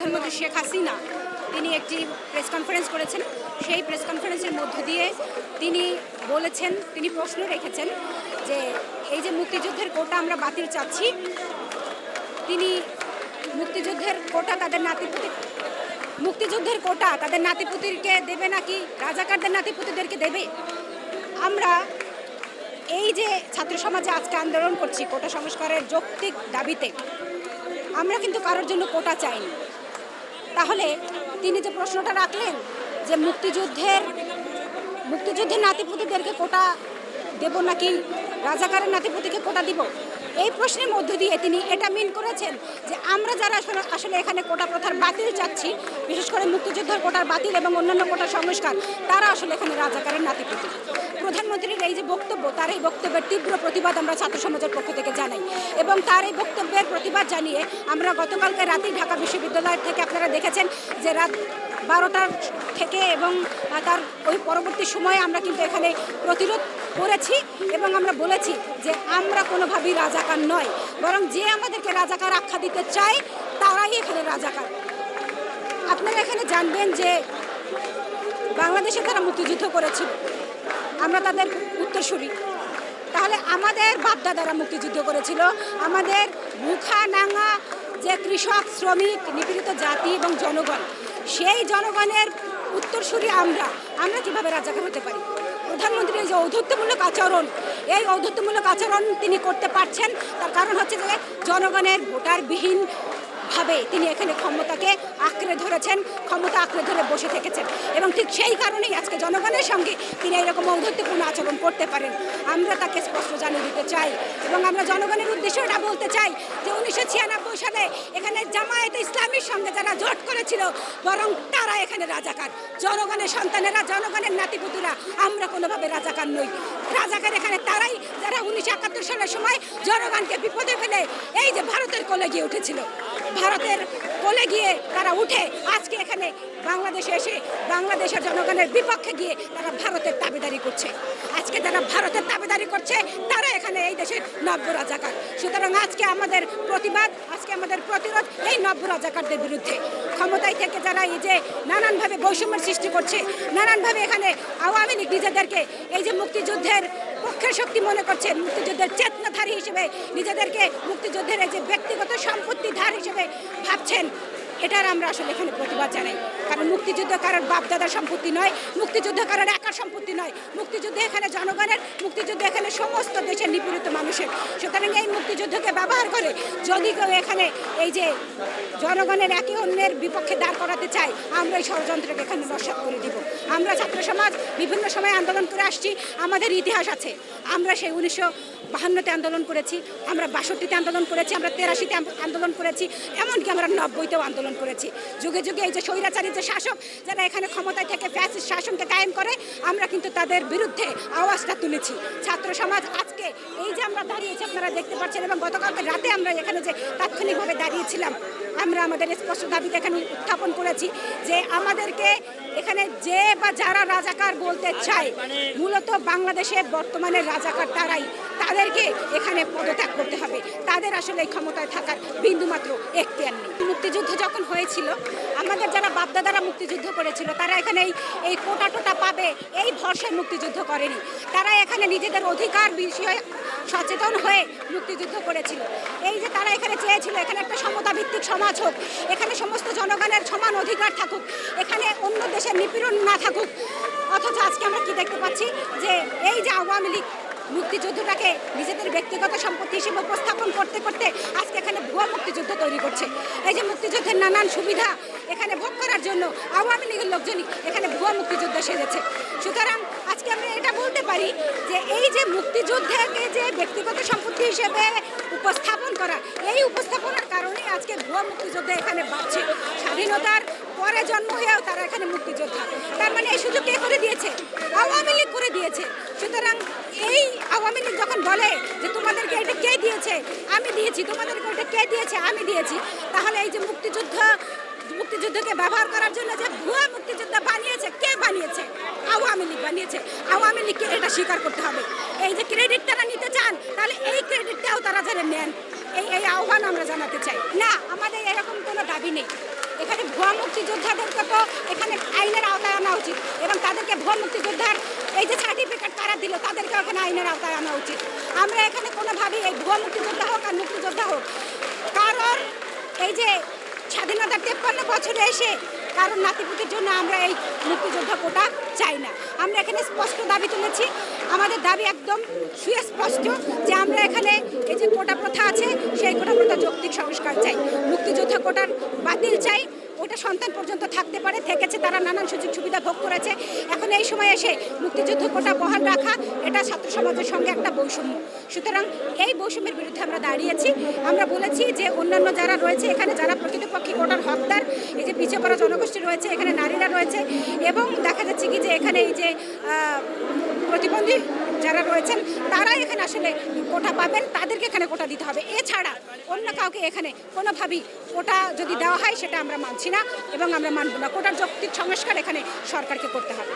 প্রধানমন্ত্রী শেখ হাসিনা, তিনি একটি প্রেস কনফারেন্স করেছেন। সেই প্রেস কনফারেন্সের মধ্য দিয়ে তিনি বলেছেন, তিনি প্রশ্ন রেখেছেন যে এই যে মুক্তিযুদ্ধের কোটা আমরা বাতিল চাচ্ছি, তিনি মুক্তিযুদ্ধের কোটা তাদের নাতিপুতি, মুক্তিযুদ্ধের কোটা তাদের নাতিপুতিকে দেবে নাকি রাজাকারদের নাতিপুতিদেরকে দেবে? আমরা এই যে ছাত্র সমাজে আজকে আন্দোলন করছি কোটা সংস্কারের যৌক্তিক দাবিতে, আমরা কিন্তু কারোর জন্য কোটা চাইনি। তাহলে তিনি যে প্রশ্নটা রাখলেন যে মুক্তিযুদ্ধের মুক্তিযুদ্ধের নাতিপুতিদেরকে কোটা দেব নাকি রাজাকারের নাতিপুতিকে কোটা দিব? এই প্রশ্নের মধ্য দিয়ে তিনি এটা মিন করেছেন যে আমরা যারা আসলে আসলে এখানে কোটা প্রথার বাতিল চাচ্ছি, বিশেষ করে মুক্তিযুদ্ধের কোটার বাতিল এবং অন্যান্য কোটার সংস্কার, তারা আসলে এখানে রাজাকারের নাতিপুতি। প্রধানমন্ত্রীর এই যে বক্তব্য, তার এই বক্তব্যের তীব্র প্রতিবাদ আমরা ছাত্র সমাজের পক্ষ থেকে জানাই এবং তার এই বক্তব্যের প্রতিবাদ জানিয়ে আমরা গতকালকে রাতেই ঢাকা বিশ্ববিদ্যালয় থেকে আপনারা দেখেছেন যে রাত বারোটার থেকে এবং তার ওই পরবর্তী সময়ে আমরা কিন্তু এখানে প্রতিরোধ করেছি এবং আমরা বলেছি যে আমরা কোনোভাবেই রাজাকার নয় বরং যে আমাদেরকে রাজাকার আখ্যা দিতে চায়, তারাই এখানে রাজাকার। আপনারা এখানে জানবেন যে বাংলাদেশে তারা মুক্তিযুদ্ধ করেছিল। আমরা তাদের উত্তরসূরি। তাহলে আমাদের বাপদাদারা মুক্তিযুদ্ধ করেছিল। আমাদের মুখা নাঙা যে কৃষক, শ্রমিক, নিপীড়িত জাতি এবং জনগণ, সেই জনগণের উত্তরসূরি আমরা। আমরা কীভাবে রাজাকার হতে পারি? প্রধানমন্ত্রীর যে ঔদ্ধত্যমূলক আচরণ, এই ঔদ্ধত্যমূলক আচরণ তিনি করতে পারছেন। তার কারণ হচ্ছে যে জনগণের ভোটারবিহীন ভাবে তিনি এখানে ক্ষমতাকে আঁকড়ে ধরেছেন, ক্ষমতা আঁকড়ে ধরে বসে থেকেছেন। এবং ঠিক সেই কারণেই আজকে জনগণের সঙ্গে তিনি এরকম ঔদ্ধত্যপূর্ণ আচরণ করতে পারেন। আমরা তাকে স্পষ্ট জানিয়ে দিতে চাই এবং আমরা জনগণের উদ্দেশ্যে এটা বলতে চাই যে উনিশশো ছিয়ানব্বই সালে এখানে জামায়াত ইসলামীর সঙ্গে যারা জোট করেছিল, বরং তারা এখানে রাজাকার। জনগণের সন্তানেরা, জনগণের নাতিপুতিরা, আমরা কোনোভাবে রাজাকার নই। রাজাকার এখানে তারাই যারা উনিশশো একাত্তর সালের সময় জনগণকে বিপদে ফেলে এই যে ভারতের কোলে গিয়ে উঠেছিল। ভারতের কোলে গিয়ে তারা উঠে আজকে এখানে বাংলাদেশে এসে বাংলাদেশের জনগণের বিপক্ষে গিয়ে তারা ভারতের দাবিদারি করছে। আজকে যারা ভারতের দাবিদারি করছে, তারা এখানে এই দেশের নব্য রাজাকার। সুতরাং আজকে আমাদের প্রতিবাদ, আজকে আমাদের প্রতিরোধ এই নব্য রাজাকারদের বিরুদ্ধে। ক্ষমতায় থেকে যারা এই যে নানানভাবে বৈষম্যের সৃষ্টি করছে, নানানভাবে এখানে আওয়ামী লীগ নিজেদেরকে এই যে মুক্তিযুদ্ধের পক্ষের শক্তি মনে করছে, মুক্তিযুদ্ধের চেতনাধারী হিসেবে নিজেদেরকে মুক্তিযুদ্ধের যে ব্যক্তিগত সম্পত্তি ধার হিসেবে ভাবছেন, এটার আমরা আসলে এখানে প্রতিবাদ জানাই। কারণ মুক্তিযুদ্ধ কারোর বাপদাদার সম্পত্তি নয় মুক্তিযুদ্ধ কারোর একার সম্পত্তি নয়। মুক্তিযুদ্ধ এখানে জনগণের, মুক্তিযুদ্ধ এখানে সমস্ত দেশের নিপীড়িত মানুষের। সুতরাং এই মুক্তিযুদ্ধকে ব্যবহার করে যদি কেউ এখানে এই যে জনগণের একে অন্যের বিপক্ষে দাঁড় করাতে চায়, আমরা এই ষড়যন্ত্রকে এখানে নস্বাত করে দিব। আমরা ছাত্র সমাজ বিভিন্ন সময় আন্দোলন করে আসছি, আমাদের ইতিহাস আছে। আমরা সেই উনিশশো বাহান্নতে আন্দোলন করেছি, আমরা বাষট্টিতে আন্দোলন করেছি, আমরা তেরাশিতে আন্দোলন করেছি, এমনকি আমরা নব্বইতেও আন্দোলন করেছি। যুগে যুগে এই যে স্বৈরাচারী যে শাসক, যারা এখানে ক্ষমতায় থেকে ফ্যাসিস্ট শাসনকে কায়েম করে আমরা কিন্তু তাদের বিরুদ্ধে আওয়াজটা তুলেছি। ছাত্র সমাজ আজকে এই যে আমরা দাঁড়িয়েছি, আপনারা দেখতে পাচ্ছেন, এবং গতকালকে রাতে আমরা এখানে যে তাৎক্ষণিকভাবে দাঁড়িয়েছিলাম, আমরা আমাদের স্পষ্ট দাবিতে এখানে উত্থাপন করেছি যে আমাদেরকে এখানে যে বা যারা রাজাকার বলতে চায়, মূলত বাংলাদেশের বর্তমানে রাজাকার তারাই, তাদেরকে এখানে পদত্যাগ করতে হবে। তাদের আসলে এই ক্ষমতায় থাকার বিন্দুমাত্র এখতিয়ার নেই। মুক্তিযুদ্ধ যখন হয়েছিল, আমাদের যারা বাপদাদারা মুক্তিযুদ্ধ করেছিল, তারা এখানে এই এই কোটা টোটা পাবে, এই ভরসায় মুক্তিযুদ্ধ করেনি। তারা এখানে নিজেদের অধিকার বিষয়ে সচেতন হয়ে মুক্তিযুদ্ধ করেছিল। এই যে তারা এখানে চেয়েছিল, এখানে একটা সমতা ভিত্তিক সমাজ হোক, এখানে সমস্ত জনগণের সমান অধিকার থাকুক, এখানে অন্য দেশের নিপীড়ন না থাকুক, অথচ আজকে আমরা কি দেখতে পাচ্ছি? যে এই যে আওয়ামী লীগ মুক্তিযুদ্ধটাকে নিজেদের ব্যক্তিগত সম্পত্তি হিসেবে উপস্থাপন করতে করতে ভুয়া মুক্তিযুদ্ধ তৈরি করছে। এই যে মুক্তিযুদ্ধের নানান সুবিধা এখানে ভোগ করার জন্য আওয়ামী লীগের লোকজনই এখানে ভুয়া মুক্তিযুদ্ধ সেরেছে সুতরাং আজকে আমরা এটা বলতে পারি যে এই যে মুক্তিযুদ্ধকে যে ব্যক্তিগত সম্পত্তি হিসেবে উপস্থাপন করা, এই উপস্থাপনার কারণে আজকে ভুয়া মুক্তিযুদ্ধ এখানে বাড়ছে। স্বাধীনতার পরে জন্ম হয়েও তারা এখানে মুক্তিযোদ্ধা। তার মানে এই সুযোগ কে করে দিয়েছে? আওয়ামী লীগ করে দিয়েছে। সুতরাং এই আওয়ামী লীগ যখন বলে যে তোমাদেরকে এটা কে দিয়েছে আমি দিয়েছি তোমাদেরকে ওটা কে দিয়েছে? আমি দিয়েছি। তাহলে এই যে মুক্তিযুদ্ধ, মুক্তিযুদ্ধকে ব্যবহার করার জন্য যে ভুয়া মুক্তিযুদ্ধ বানিয়েছে, কে বানিয়েছে? আওয়ামী লীগ বানিয়েছে। আওয়ামী লীগকে এটা স্বীকার করতে হবে। এই যে ক্রেডিট তারা নিতে চান, তাহলে এই ক্রেডিটটাও তারা যারা নেন। এই এই আহ্বান আমরা জানাতে চাই। না, আমাদের এরকম কোনো দাবি নেই। এখানে ভুয়া মুক্তিযোদ্ধাদেরকে তো এখানে আইনের আওতায় আনা উচিত। এবং তাদেরকে ভুয়া মুক্তিযোদ্ধার এই যে সার্টিফিকেট কারা দিল, তাদেরকে এখানে আইনের আওতায় আনা উচিত। আমরা এখানে কোনোভাবেই এই ভুয়া মুক্তিযোদ্ধা হোক আর মুক্তিযোদ্ধা হোক, কারণ এই যে স্বাধীনতার তেপ্পান্ন বছরে এসে কারণ নাতিপুতির জন্য আমরা এই মুক্তিযোদ্ধা কোটা চাই আমরা এখানে স্পষ্ট দাবি তুলেছি। আমাদের দাবি একদম সুস্পষ্ট যে আমরা এখানে এই যে কোটা প্রথা আছে, সেই কোটা প্রথা যৌক্তিক সংস্কার চাই। মুক্তিযোদ্ধা কোটার বাতিল চাই। ওটা সন্তান পর্যন্ত থাকতে পারে, থেকেছে, তারা নানান সুযোগ সুবিধা ভোগ করেছে। এখন এই সময় এসে মুক্তিযুদ্ধ কোটা বহাল রাখা, এটা ছাত্র সমাজের সঙ্গে একটা বৈষম্য। সুতরাং এই বৈষম্যের বিরুদ্ধে আমরা দাঁড়িয়েছি। আমরা বলেছি যে অন্যান্য যারা রয়েছে এখানে, যারা প্রকৃতপক্ষে কোটার হকদার, এই যে পিছিয়ে পড়া জনগোষ্ঠী রয়েছে, এখানে নারীরা রয়েছে এবং দেখা যাচ্ছে কি যে এখানে এই যে প্রতিবন্ধী যারা রয়েছেন তারা এখানে আসলে কোটা পাবেন। তাদেরকে এখানে কোটা দিতে হবে। এছাড়া অন্য কাউকে এখানে কোনোভাবেই কোটা যদি দেওয়া হয়, সেটা আমরা মানছি না এবং আমরা মানব না। কোটার যৌক্তিক সংস্কার এখানে সরকারকে করতে হবে।